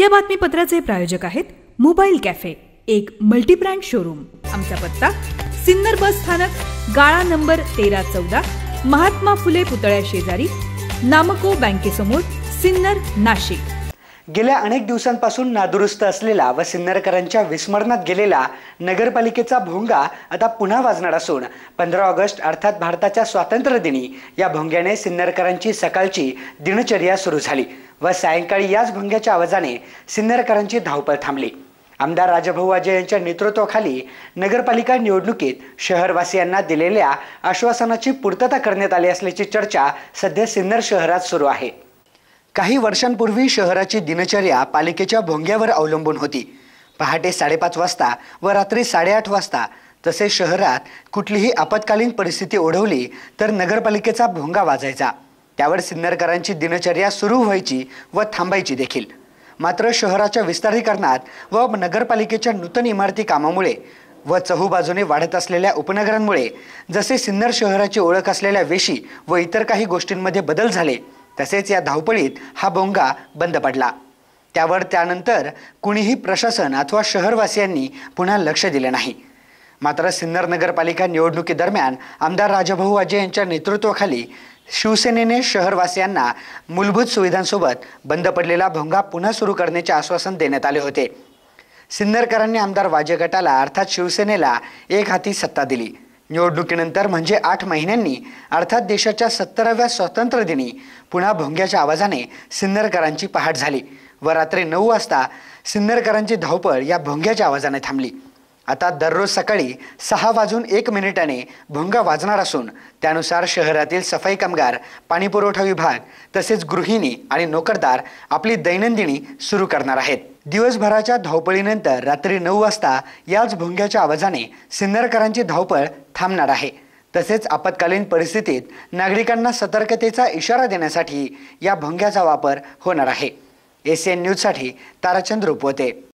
या बातमीपत्राचे प्रायोजक आहेत मोबाईल कॅफे एक मल्टीब्रँड शोरूम. आमचा पत्ता सिन्नर बस स्थानक गाळा नंबर तेरा चौदा महात्मा फुले पुतळ्या शेजारी नामको बँकेसमोर सिन्नर नाशिक. गेल्या अनेक दिवसांपासून नादुरुस्त असलेला व सिन्नरकरांच्या विस्मरणात गेलेला नगरपालिकेचा भोंगा आता पुन्हा वाजणार असून पंधरा ऑगस्ट अर्थात भारताच्या स्वातंत्र्य दिनी या भोंग्याने सिन्नरकरांची सकाळची दिनचर्या सुरू झाली. व सायंकाळी याच भोंग्याच्या आवाजाने सिन्नरकरांची धावपळ थांबली. आमदार राजाभाऊ वाजे यांच्या नेतृत्वाखाली नगरपालिका निवडणुकीत शहरवासियांना दिलेल्या आश्वासनाची पूर्तता करण्यात आली असल्याची चर्चा सध्या सिन्नर शहरात सुरू आहे. काही वर्षांपूर्वी शहराची दिनचर्या पालिकेच्या भोंग्यावर अवलंबून होती. पहाटे साडेपाच वाजता व रात्री साडेआठ वाजता तसे शहरात कुठलीही आपत्कालीन परिस्थिती ओढवली तर नगरपालिकेचा भोंगा वाजायचा. त्यावर सिन्नरकरांची दिनचर्या सुरू व्हायची व थांबायची देखील. मात्र शहराच्या विस्तारीकरणात व नगरपालिकेच्या नूतन इमारती कामामुळे व चहूबाजूने वाढत असलेल्या उपनगरांमुळे जसे सिन्नर शहराची ओळख असलेल्या वेशी व इतर काही गोष्टींमध्ये बदल झाले तसेच या धावपळीत हा बोंगा बंद पडला. त्यावर त्यानंतर कुणीही प्रशासन अथवा शहरवासियांनी पुन्हा लक्ष दिले नाही. मात्र सिन्नर नगरपालिका निवडणुकीदरम्यान आमदार राजाभाऊ वाजे यांच्या नेतृत्वाखाली शिवसेनेने शहरवासियांना मूलभूत सुविधांसोबत बंद पडलेला भोंगा पुन्हा सुरू करण्याचे आश्वासन देण्यात आले होते. सिन्नरकरांनी आमदार वाजे गटाला अर्थात शिवसेनेला एक हाती सत्ता दिली. निवडणुकीनंतर म्हणजे आठ महिन्यांनी अर्थात देशाच्या सत्तराव्या स्वातंत्र्यदिनी पुन्हा भोंग्याच्या आवाजाने सिन्नरकरांची पहाट झाली व रात्री नऊ वाजता सिन्नरकरांची धावपळ या भोंग्याच्या आवाजाने थांबली. आता दररोज सकाळी सहा वाजून एक मिनिटाने भोंगा वाजणार असून त्यानुसार शहरातील सफाई कामगार पाणीपुरवठा विभाग तसेच गृहिणी आणि नोकरदार आपली दैनंदिनी सुरू करणार आहेत. दिवसभराच्या धावपळीनंतर रात्री नऊ वाजता याच भोंग्याच्या आवाजाने सिन्नरकरांची धावपळ थांबणार आहे. तसेच आपत्कालीन परिस्थितीत नागरिकांना सतर्कतेचा इशारा देण्यासाठी या भोंग्याचा वापर होणार आहे. एसीएन न्यूजसाठी ताराचंद रुपवते.